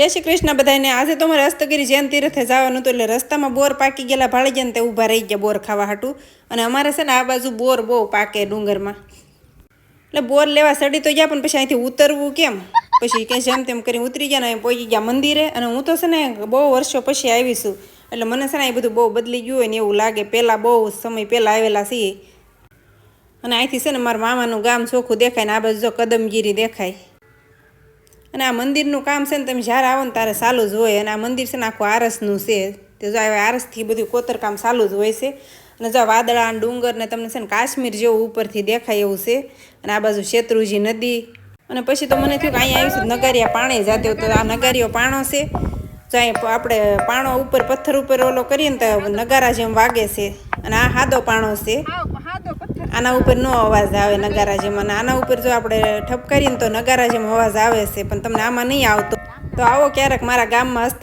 જય શ્રી કૃષ્ણ બધાને આજે તો મારે હસ્તગીરી જૈન તીર્થે જવાનું હતું એટલે રસ્તામાં બોર પાકી ગયેલા ભાળી ગયા ને તે ઊભા રહી ગયા બોર ખાવા હાટું. અને અમારે છે ને આ બાજુ બોર બહુ પાકે ડુંગરમાં. એટલે બોર લેવા સડી તો ગયા પણ પછી અહીંથી ઉતરવું કેમ? પછી કે જેમ તેમ કરીને ઉતરી ગયા ને અહીં પહોંચી ગયા મંદિરે. અને હું તો છે ને બહુ વર્ષો પછી આવીશું એટલે મને છે ને એ બધું બહુ બદલી ગયું હોય ને એવું લાગે. પહેલાં બહુ સમય પહેલાં આવેલા છીએ. અને અહીંથી છે ને મારા મામાનું ગામ ચોખ્ખું દેખાય ને આ બાજુ જો કદમગીરી દેખાય. અને આ મંદિરનું કામ છે ને તમે જ્યારે આવો ને ત્યારે ચાલુ જ હોય. અને આ મંદિર છે ને આખું આરસનું છે. તે જો આ આરસથી બધું કોતરકામ ચાલુ જ હોય છે. અને જો વાદળા અને ડુંગર ને તમને છે ને કાશ્મીર જેવું ઉપરથી દેખાય એવું છે. અને આ બાજુ શેત્રુજી નદી. અને પછી તો મને થયું કે અહીંયા આવીશું નગારિયા પાણી જાતે તો આ નગારિયો પાણો છે. જો અહીંયા આપણે પાણો ઉપર, પથ્થર ઉપર ઓલો કરીએ ને તો નગારા જેમ વાગે છે. અને આ હાદો પાણો છે. આના ઉપર નો અવાજ આવે નગારા જેમ આના ઉપર જો આપણે ઠપ કરીએ ને તો નગારા જેમ અવાજ આવે છે, પણ તમને આમાં નહીં આવતો. તો આવો ક્યારેક મારા ગામમાં હસ્ત